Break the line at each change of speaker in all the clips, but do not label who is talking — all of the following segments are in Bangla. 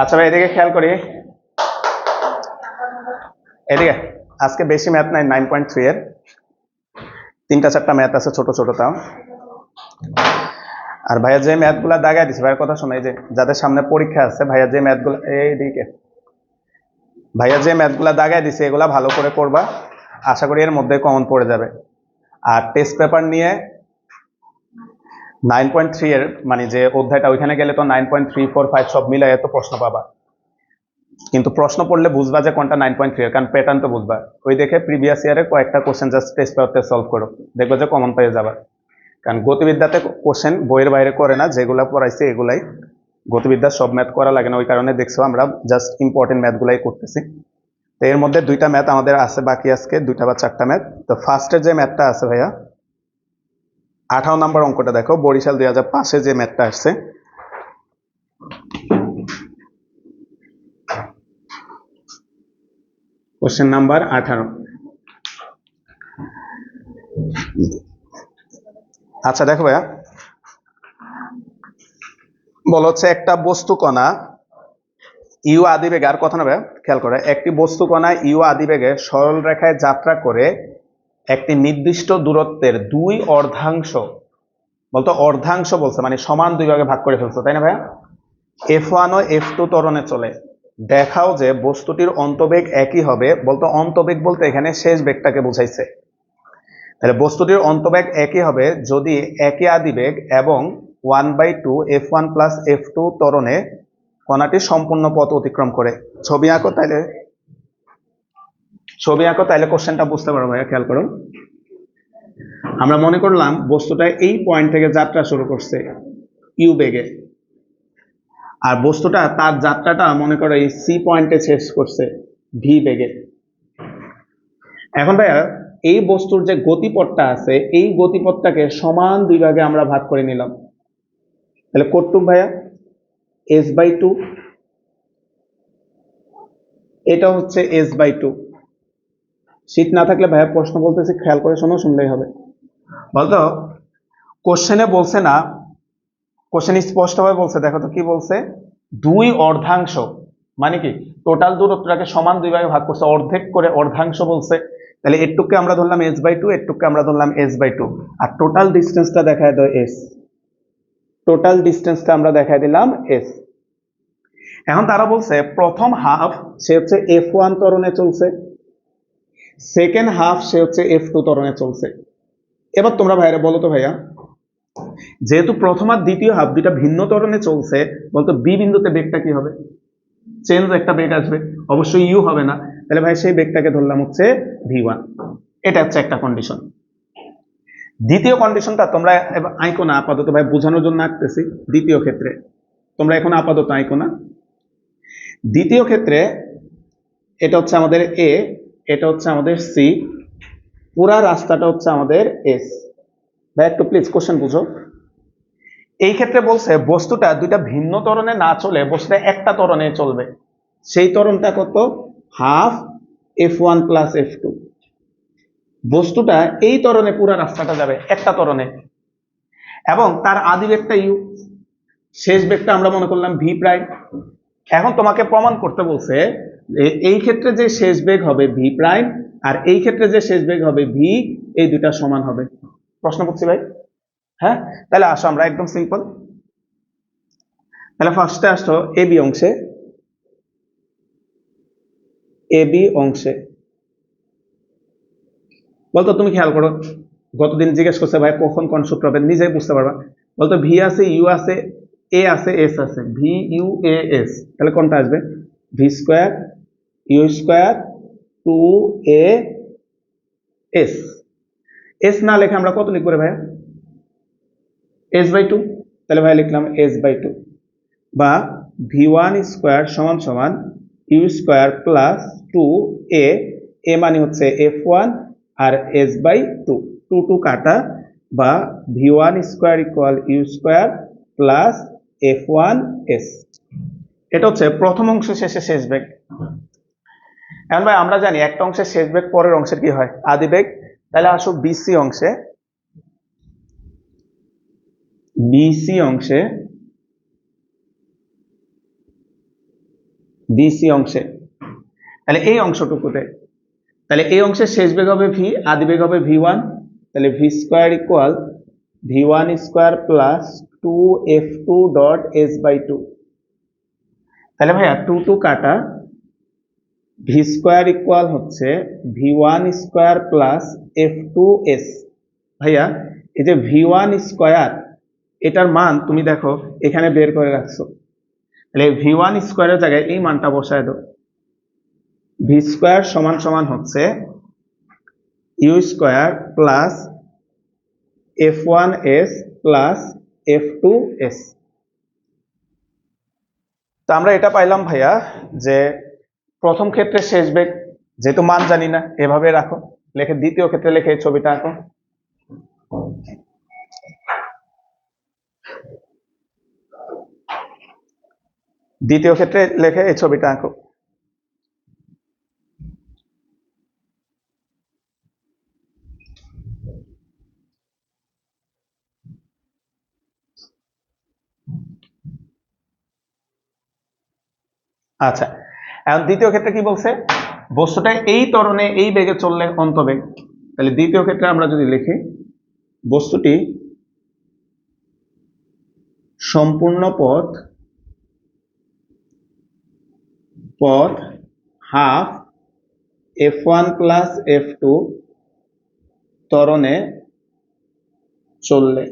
আচ্ছা ভাই, এদিকে খেয়াল করি। এদিকে, আজকে বেশি ম্যাথ নাই নাইন পয়েন্ট থ্রি এর। তিনটা চারটা ম্যাথ আছে, ছোট ছোট তাও। আর ভাইয়া যে ম্যাথগুলা দাগাই দিছে, ভাইয়ের কথা শোনাই যে যাদের সামনে পরীক্ষা আছে, ভাইয়া যে ম্যাথগুলো এইদিকে ভাইয়া যে ম্যাথগুলা দাগাই দিছে, এগুলা ভালো করে করবা। আশা করি এর মধ্যে কমন পড়ে যাবে। আর টেস্ট পেপার নিয়ে নাইন পয়েন্ট থ্রি এর মানে যে অধ্যায়টা, ওইখানে গেলে তো nine point three four five সব মিলাই এত প্রশ্ন পাবা। কিন্তু প্রশ্ন পড়লে বুঝবা যে কোনটা নাইন পয়েন্ট থ্রি কারণ প্যাটার্ন তো বুঝবা। ওই দেখে প্রিভিয়াস ইয়ারে কয়েকটা কোশ্চেন জাস্ট টেস্ট পেপারতে সলভ করো। দেখবে যে কমন পেয়ে যাবা। কারণ গতিবিদ্যাতে কোশ্চেন বইয়ের বাইরে করে না, যেগুলা পড়াইছে এগুলাই গতিবিদ্যার সব ম্যাথ করা লাগে না। ওই কারণে দেখছ আমরা জাস্ট ইম্পর্টেন্ট ম্যাথগুলাই করতেছি। তো এর মধ্যে দুইটা ম্যাথ আমাদের আছে, বাকি আজকে দুইটা বা চারটা ম্যাথ তো ফার্স্টের যে ম্যাথটা আছে ভাইয়া আঠারো নম্বর অঙ্কটা দেখো, বরিশাল দুই হাজার পাঁচে যে ম্যাথটা আসছে। কোশ্চেন নাম্বার আঠারো। আচ্ছা দেখো ভাইয়া। বল হচ্ছে একটা বস্তু কণা ইউ আদিবেগে, আর কথা না ভাইয়া, খেয়াল করে, একটি বস্তু কণা ইউ আদিবেগে সরল রেখায় যাত্রা করে একটি নির্দিষ্ট দূরত্বের দুই অর্ধাংশ, বলতো অর্ধাংশ বলছে মানে সমান দুই ভাগে ভাগ করে ফেলছে, তাই না ভাইয়া? এফ ওয়ান ও এফ টু ত্বরণে চলে। দেখাও যে বস্তুটির অন্তবেগ একই হবে, বলতো অন্তবেগ বলতে এখানে শেষ বেগটাকে বুঝাইছে। তাহলে বস্তুটির অন্তবেগ একই হবে যদি একই আদিবেগ এবং one by two F one plus F two ত্বরণে কণাটি সম্পূর্ণ পথ অতিক্রম করে। ছবি আঁকো তাইলে। ছবি আঁকো তাহলে কোশ্চেনটা বুঝতে পারো ভাইয়া, খেয়াল করো। আমরা মনে করলাম বস্তুটা এই পয়েন্ট থেকে যাত্রা শুরু করছে ইউ বেগে। আর বস্তুটা তার যাত্রাটা মনে করো এই সি পয়েন্টে শেষ করছে ভি বেগে। এখন ভাইয়া, এই বস্তুর যে গতিপথটা আছে, এই গতিপথটাকে সমান দুই ভাগে আমরা ভাগ করে নিলাম। তাহলে কটুক ভাইয়া এস বাই টু এটা হচ্ছে এস বাই টু শীত না থাকলে ভাইয়া প্রশ্ন বলতেছি, খেয়াল করে শোনো, শুনলেই হবে। বলতো কোশ্চেনে বলছে না কোশ্চেন স্পষ্টভাবে বলছে, দেখো তো কি বলছে? দুই অর্ধাংশ মানে কি? টোটাল দূরত্বটাকে সমান দুই ভাগে ভাগ করছে, অর্ধেক করে অর্ধাংশ বলছে। তাহলে এটুককে আমরা ধরলাম এস বাই টু এটুককে আমরা ধরলাম এস বাই টু আর টোটাল ডিস্টেন্সটা দেখায় দেয় এস টোটাল ডিস্টেন্সটা আমরা দেখায় দিলাম এস এখন তারা বলছে, প্রথম হাফ সে হচ্ছে এফ ওয়ান ত্বরণে চলছে। সেকেন্ড হাফ সে হচ্ছে এফ টু ত্বরণে চলছে। এবার তোমরা ভাইরা বলো তো ভাইয়া, যেহেতু প্রথম আর দ্বিতীয় হাফ দুইটা ভিন্ন ত্বরণে চলছে, বলতো বি বিন্দুতে বেগটা কি হবে? চেঞ্জ একটা বেগ আসবে। অবশ্যই ইউ হবে না। তাহলে ভাই সেই বেগটাকে ধরলাম হচ্ছে ভি ওয়ান এটা হচ্ছে একটা কন্ডিশন দ্বিতীয় কন্ডিশনটা তোমরা এবার আঁকো না আপাতত ভাই বোঝানোর জন্য আঁকতেছি দ্বিতীয় ক্ষেত্রে। তোমরা এখন আপাতত আঁকো না দ্বিতীয় ক্ষেত্রে এটা হচ্ছে আমাদের এ এটা হচ্ছে আমাদের সি পুরা রাস্তাটা হচ্ছে আমাদের এস ভাই, একটু প্লিজ কোশ্চেন বুঝো। এই ক্ষেত্রে বলছে, বস্তুটা দুইটা ভিন্ন তরণে না চলে, বস্তুটা একটা তরণে চলবে। সেই তরণটা কত? Half F one plus F two বস্তুটা এই তরণে পুরো রাস্তাটা যাবে, একটা তরণে এবং তার আদি বেগটা ইউ শেষ বেগটা আমরা মনে করলাম ভি প্রাইম এখন তোমাকে প্রমাণ করতে বলছে এই ক্ষেত্রে যে শেষ বেগ হবে ভি প্রাইম আর এই ক্ষেত্রে যে শেষ বেগ হবে ভি এই দুইটা সমান হবে। প্রশ্ন করছি ভাই? হ্যাঁ? তাহলে আসো আমরা একদম সিম্পল তাহলে ফার্স্টে আসো এ বি অংশে। এ বি অংশে। বলতো তুমি খেয়াল করো, গতদিন জিজ্ঞেস করছে ভাই কখন কোন সূত্র হবে, নিজেই বুঝতে পারবা। বলতো ভি আছে ইউ আছে এ আছে এস আছে ভি ইউ এ এস তাহলে কোনটা আসবে? V square U square two A S. S না লেখে আমরা কত লিখব রে ভাইয়া? S by two. তাহলে ভাই লিখলাম এস বাই টু। বা ভি ওয়ান স্কোয়ার সমান সমান U square plus two A. A মানে হচ্ছে F one R S by two. Two two কাটা। বা V one square equal U square plus F one S. এটা হচ্ছে প্রথম অংশ শেষে শেষ বেগ এখন ভাই, আমরা জানি একটা অংশের শেষ বেগ পরের অংশের কি হয়? আদি বেগ। তাহলে আসো বিসি অংশে। বিসি অংশে। বিসি অংশে। তাহলে এই অংশটুকুতে। তাহলে এই অংশের শেষ বেগ হবে ভি আদি বেগ হবে ভি ওয়ান তাহলে V square equal V one square plus two F two dot S by two তাহলে ভাইয়া টু টু কাটা ভি স্কোয়ার ইকুয়াল হচ্ছে V one square plus F two S ভাইয়া, এই যে ভি ওয়ান স্কোয়ার এটার মান তুমি দেখো, এখানে বের করে রাখছো। তাহলে ভি ওয়ান স্কোয়ারের জায়গায় এই মানটা বসায় দাও। ভি স্কোয়ার সমান সমান হচ্ছে U square plus F one S plus F two S তো আমরা এটা পাইলাম ভাইয়া যে প্রথম ক্ষেত্রে শেষ বেগ, যেহেতু মান জানি না, এভাবে রাখো। লেখে দ্বিতীয় ক্ষেত্রে লেখে ছবিটা আঁকো। দ্বিতীয় ক্ষেত্রে লেখে এই ছবিটা আঁকো। আচ্ছা এখন দ্বিতীয় ক্ষেত্রে কি বলছে? বস্তুটা এই ত্বরণে, এই বেগে চললে অন্তবেগ। তাহলে দ্বিতীয় ক্ষেত্রে আমরা যদি লিখি, বস্তুটি সম্পূর্ণ পথ পথ half F one plus F two তরণে চললে।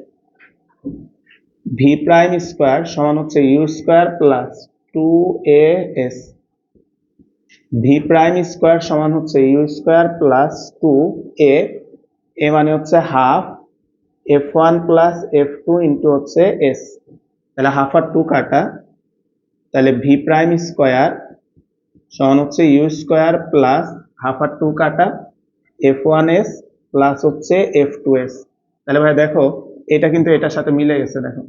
ভি প্রাইম স্কোয়ার সমান হচ্ছে U square plus two A S. V prime square সমান হচ্ছে U square plus two A A মানে হচ্ছে half F one plus F two into হচ্ছে এস তাহলে হাফ আর টু কাটা। তাহলে ভি প্রাইম স্কোয়ার সমান হচ্ছে ইউ স্কোয়ার প্লাস হাফ আর টু কাটা। এফ ওয়ান এস প্লাস হচ্ছে এফ টু এস তাহলে ভাই দেখো, এটা কিন্তু এটার সাথে মিলে গেছে, দেখো।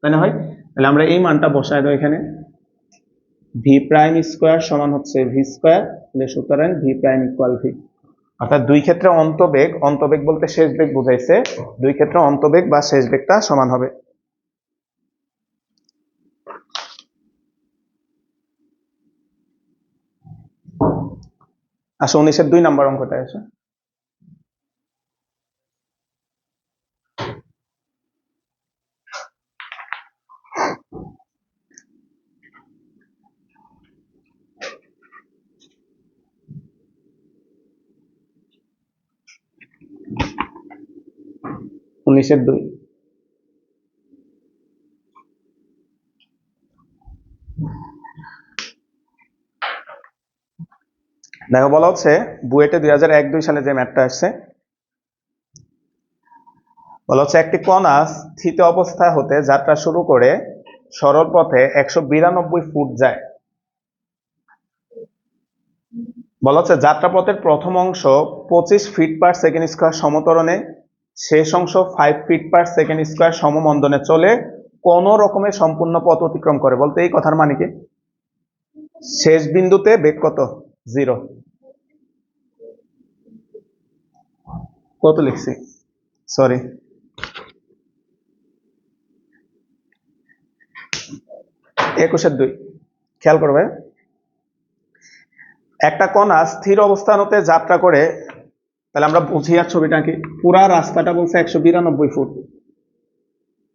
তাই না হয় তাহলে আমরা এই মানটা বসায় দেবো এখানে। ভি প্রাইম স্কোয়ার সমান হচ্ছে ভি স্কোয়ার তাহলে সুতরাং ভি প্রাইম ইকুয়াল ভি অর্থাৎ দুই ক্ষেত্রে অন্তবেগ অন্তবেগ বলতে শেষ বেগ বুঝাইছে, দুই ক্ষেত্রে অন্তবেগ বা শেষ বেগটা সমান হবে। আসো, উনিশের দুই নম্বর অঙ্কটা এসো উনিশের দুই। দেখো বলা হচ্ছে, বুয়েটে দুই হাজার এক দুই সালে যে ম্যাপটা আসছে, বলা হচ্ছে একটি কণা স্থিত অবস্থা হতে যাত্রা শুরু করে সরল পথে একশো বিরানব্বই ফুট যায়। বলা হচ্ছে যাত্রাপথের প্রথম অংশ পঁচিশ ফিট পার সেকেন্ড স্কোয়ার সমতরণে শেষ অংশ five feet per second square সমমন্দনে চলে কোন রকমের সম্পূর্ণ পথ অতিক্রম করে। বলতে এই কথার মানে কি? শেষ বিন্দুতে বেগ কত? জিরো কত লিখছি? সরি একুশের দুই। খেয়াল করবে। একটা কণা স্থির অবস্থান হতে যাত্রা করে তাহলে আমরা বুঝি আর ছবিটা কি পুরা রাস্তাটা বলছে একশো বিরানব্বই ফুট।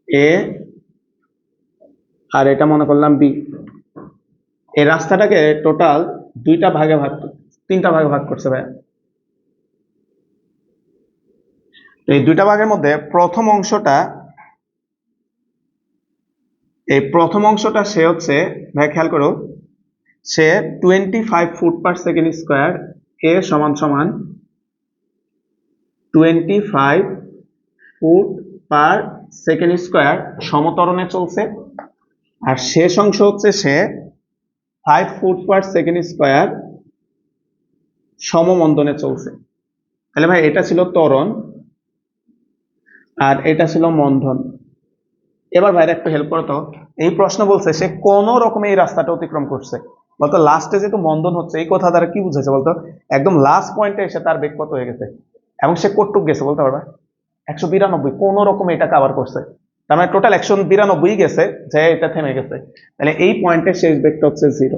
এ আর এটা মনে করলাম বি। এই রাস্তাটাকে টোটাল দুইটা ভাগে ভাগ তিনটা ভাগে ভাগ করছে ভাইয়া। এই দুইটা ভাগের মধ্যে প্রথম অংশটা এই প্রথম অংশটা সে হচ্ছে ভাই খেয়াল করো। সে twenty five foot per second square এ সমান সমান twenty five foot per second square সমতরণে চলছে। আর শেষ অংশ হচ্ছে সে five foot per second square সমমন্দনে চলছে। তাহলে ভাই, এটা ছিল ত্বরণ আর এটা ছিল মন্ধন এবার ভাইরা একটু হেল্প করতো এই প্রশ্ন বলছে, সে কোন রকমে এই রাস্তাটা অতিক্রম করছে? বলতো লাস্টে যেহেতু মন্দন হচ্ছে, এই কথা দ্বারা কি বুঝেছে বলতো? একদম লাস্ট পয়েন্টে এসে তার বেগ কত হয়ে গেছে? এবং সে কটুক গেছে, বলতে পারবে? একশো বিরানব্বই, কোন রকমে এটা কাভার করছে। তার মানে টোটাল একশো বিরানব্বই গেছে যে এটা থেমে গেছে। তাহলে এই পয়েন্টের শেষ বেগটা হচ্ছে জিরো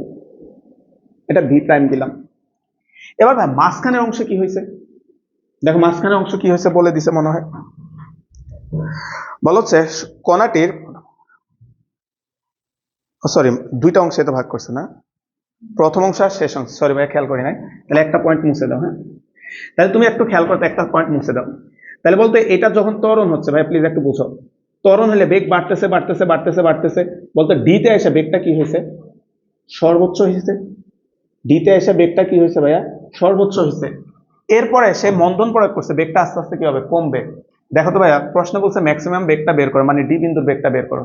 এটা ভি প্রাইম দিলাম। এবার ভাই, মাঝখানের অংশ কি হয়েছে? দেখো, মাঝখানের অংশ কি হয়েছে বলে দিছে মনে হয়। বলা হচ্ছে কণাটির সরি দুইটা অংশে তো ভাগ করছে না। প্রথম অংশ আর শেষ অংশ সরি ভাই, খেয়াল করি নাই। তাহলে একটা পয়েন্ট মুছে দাও হ্যাঁ? তাহলে তুমি একটু খেয়াল করতে একটা পয়েন্ট মুছে দাও। তাহলে বলতে এটা যখন ত্বরণ হচ্ছে, ভাই প্লিজ একটু বুঝো। ত্বরণ হলে বেগ বাড়তেছে বাড়তেছে বাড়তেছে বাড়তেছে। বলতে ডিতে এসে বেগটা কি হয়েছে? সর্বোচ্চ হয়েছে। ডিতে এসে বেগটা কি হয়েছে, ভাইয়া? সর্বোচ্চ হয়েছে। এরপরে সে মন্দন প্রয়োগ করছে, বেগটা আস্তে আস্তে কি হবে? কমবে। দেখো তো ভাইয়া, প্রশ্ন বলছে ম্যাক্সিমাম বেগটা বের করো মানে ডি বিন্দুর বেগটা বের করো।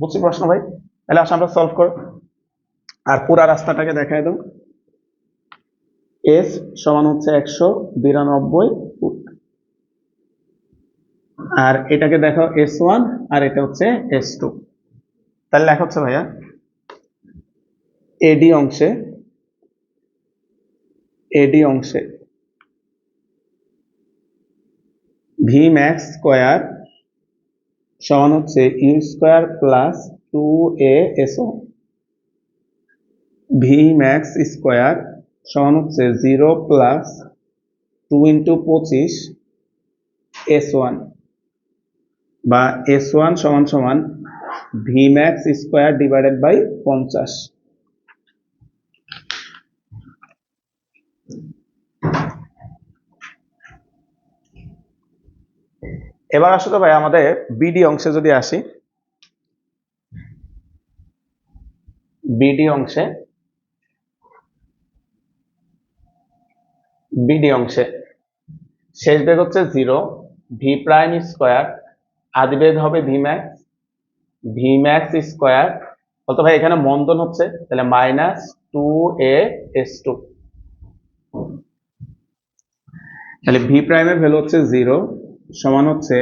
বুঝছি প্রশ্ন ভাই? তাহলে আসো, আমরা সলভ করো। আর পুরা রাস্তাটাকে দেখায় দাও। এস সমান হচ্ছে একশো বিরানব্বই ফুট। আর এটাকে দেখো এস ওয়ান আর এটা হচ্ছে এস টু তাহলে লেখা হচ্ছে ভাইয়া এডি অংশে এডি অংশে ভি ম্যাক্স স্কোয়ার সমান হচ্ছে U square plus two A S V max square সমান হচ্ছে জিরো প্লাস টু ইন্টু পঁচিশ এস ওয়ান বা এস ওয়ান সমান সমান V max square divided by পঞ্চাশ। এবার আসো তো ভাই আমাদের বিডি অংশে যদি আসি। বিডি অংশে বিডি অংশে। শেষ বেগ হচ্ছে জিরো ভি প্রাইম স্কোয়ার আদি বেগ হবে V max V max square বলতো ভাই, এখানে মন্দন হচ্ছে, তাহলে minus two A S two তাহলে ভি প্রাইমের ভ্যালু হচ্ছে জিরো সমান হচ্ছে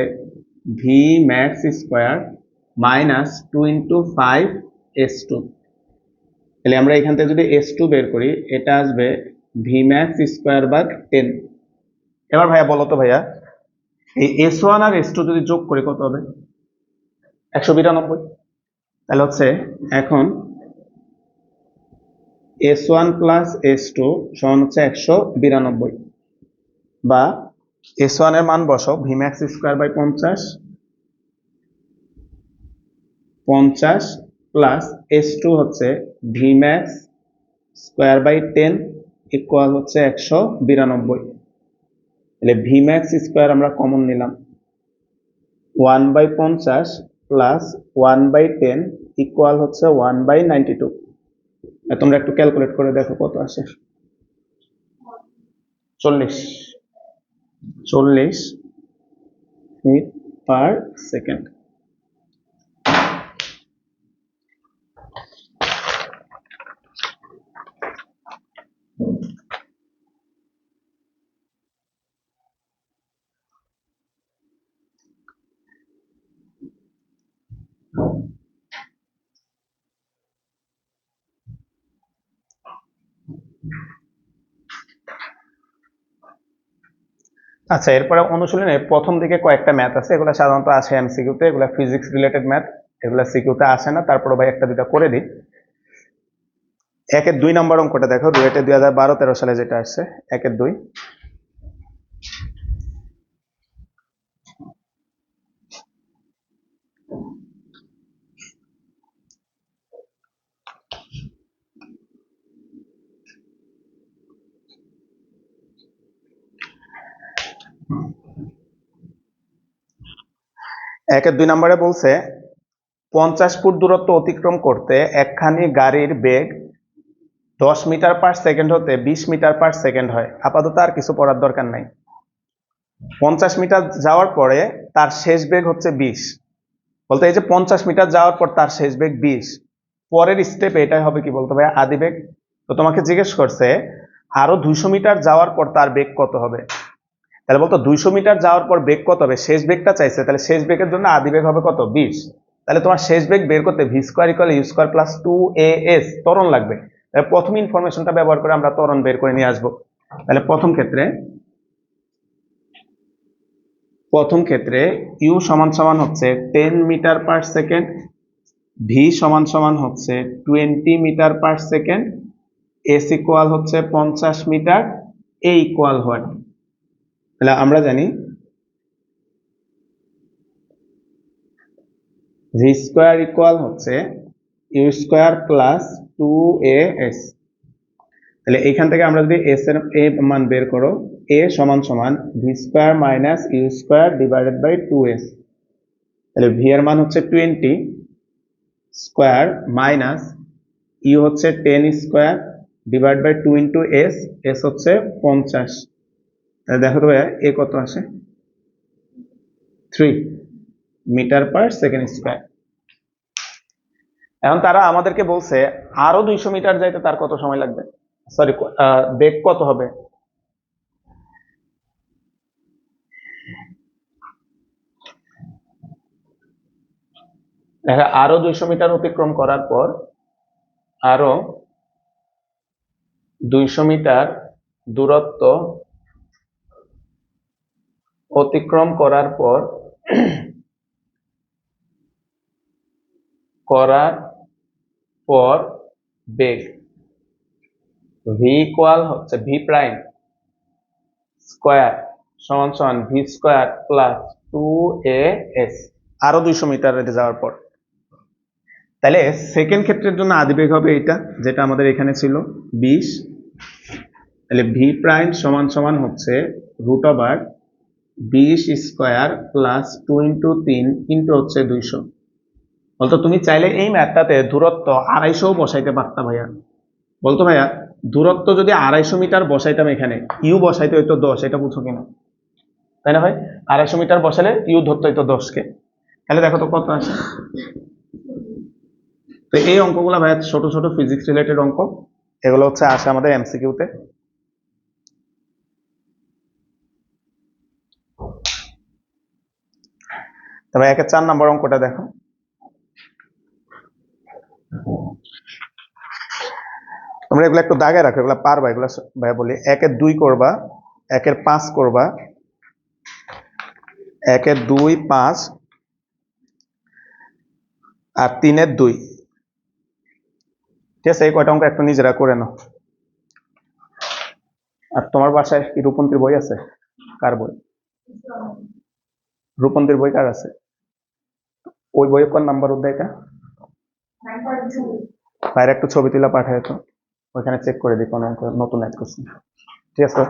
V max square minus two into five S two তাহলে আমরা এখান থেকে যদি এস টু বের করি, এটা আসবে V max square by ten এবার ভাইয়া বলো তো ভাইয়া এই এস ওয়ান আর এস টু যদি যোগ করে কত হবে? একশো বিরানব্বই। তাহলে হচ্ছে এখন S one plus S two সমান হচ্ছে একশো বিরানব্বই। বা এস ওয়ানের মান বসো ভি ম্যাক্স স্কোয়ার বাই পঞ্চাশ। পঞ্চাশ প্লাস এস টু হচ্ছে V max square by ten equal হচ্ছে একশো বিরানব্বই। তাহলে ভি ম্যাক্স স্কোয়ার আমরা কমন নিলাম। ওয়ান বাই পঞ্চাশ plus one by ten equal হচ্ছে ওয়ান বাই নাইনটি টু তোমরা একটু ক্যালকুলেট করে দেখো কত আসে। চল্লিশ। চল্লিশ ফিট পার সেকেন্ড আচ্ছা এরপরে অনুশীলনে প্রথম দিকে কয়েকটা ম্যাথ আছে, এগুলো সাধারণত আসে এমসিকিউতে এগুলো ফিজিক্স রিলেটেড ম্যাথ, এগুলো সিকিউতে আসে না, তারপরে ভাই একটা দুটা করে দিই। একের দুই নম্বর অঙ্কটা দেখো রুয়েটে দুই হাজার বারো তেরো সালে যেটা আসছে, একের দুই। একের দুই নম্বরে বলছে, পঞ্চাশ ফুট দূরত্ব অতিক্রম করতে একখানি গাড়ির বেগ দশ মিটার পার সেকেন্ড হতে বিশ মিটার পার সেকেন্ড হয়। আপাতত আর কিছু পড়ার দরকার নাই। পঞ্চাশ মিটার যাওয়ার পরে তার শেষ বেগ হচ্ছে বিশ। বলতে এই যে পঞ্চাশ মিটার যাওয়ার পর তার শেষ বেগ বিশ, পরের স্টেপ এটাই হবে কি বলতে হবে আদি বেগ। তো তোমাকে জিজ্ঞেস করছে, আরও দুইশো মিটার যাওয়ার পর তার বেগ কত হবে? তাহলে বলতো দুইশো মিটার যাওয়ার পর বেগ কত হবে? শেষ বেগটা চাইছে, তাহলে শেষ বেগের জন্য আদি বেগ হবে কত? বিশ। তাহলে তোমার শেষ বেগ বের করতে V square equal U square plus two A S ত্বরণ লাগবে। তাহলে প্রথম ইনফরমেশনটা ব্যবহার করে আমরা ত্বরণ বের করে নিয়ে আসব। তাহলে প্রথম ক্ষেত্রে প্রথম ক্ষেত্রে ইউ সমান সমান হচ্ছে ten metre per second V সমান সমান হচ্ছে twenty metre per second S equal হচ্ছে পঞ্চাশ মিটার এ ইকুয়াল হোয়াট তাহলে আমরা জানি ভি স্কোয়ার ইকুয়াল হচ্ছে U square plus two A S তাহলে এইখান থেকে আমরা যদি এস এর এ মান বের করো এ সমান সমান V square minus U square divided by two S তাহলে ভি এর মান হচ্ছে টোয়েন্টি স্কোয়ার মাইনাস ইউ হচ্ছে ten square divide by two into S S হচ্ছে পঞ্চাশ। তাহলে দেখো তো ভাইয়া, এ কত আসে? Three metre per second square এখন তারা আমাদেরকে বলছে, আরও দুইশো মিটার যাইতে তার কত সময় লাগবে? সরি বেগ কত হবে? দেখা, আরও দুইশো মিটার অতিক্রম করার পর আরও দুইশো মিটার দূরত্ব অতিক্রম করার পর করার পর বেগ ভি ইকুয়াল হচ্ছে ভি প্রাইম স্কোয়ার সমান সমান V square plus two A S আরও দুইশো মিটার রেটে যাওয়ার পর। তাহলে সেকেন্ড ক্ষেত্রের জন্য আদি বেগ হবে এটা যেটা আমাদের এখানে ছিল বিশ। তাহলে ভি প্রাইম সমান সমান হচ্ছে রুট ওভার বিশ স্কোয়ার প্লাস টু ইন্টু তিন ইন্টু হচ্ছে দুইশো। বলতো, তুমি চাইলে এই ম্যাথটাতে দূরত্ব আড়াইশো বসাইতে পারতা ভাইয়া। বলতো ভাইয়া, দূরত্ব যদি আড়াইশো মিটার বসাইতাম এখানে ইউ বসাইতে হইতো দশ, এটা বুঝো কিনা? তাই না ভাই? আড়াইশো মিটার বসালে ইউ ধরতে হইতো দশকে। তাহলে দেখো তো কত আছে তো এই অঙ্কগুলো ভাইয়া ছোট ছোট ফিজিক্স রিলেটেড অঙ্ক। এগুলো হচ্ছে আসে আমাদের এমসিকিউতে তবে একের চার নম্বর অঙ্কটা দেখো। তোমরা এগুলো একটু দাগে রাখো, এগুলো পারবা, এগুলো ভাই বলি, একের দুই করবা, একের পাঁচ করবা, একের দুই, পাঁচ, আর তিনের দুই। ঠিক আছে, এই কয়টা অঙ্ক একটু নিজেরা করে নাও। আর তোমার বাসায় কি রূপন্তীর বই আছে? কার বই? রূপন্তীর বই কার আছে? ওই বইয়ের কোন নাম্বার অধ্যায় এটা? বাইরে একটু ছবি তুলে পাঠায় তো। ওইখানে চেক করে দিই কোন নতুন অ্যাড করছি। ঠিক আছে?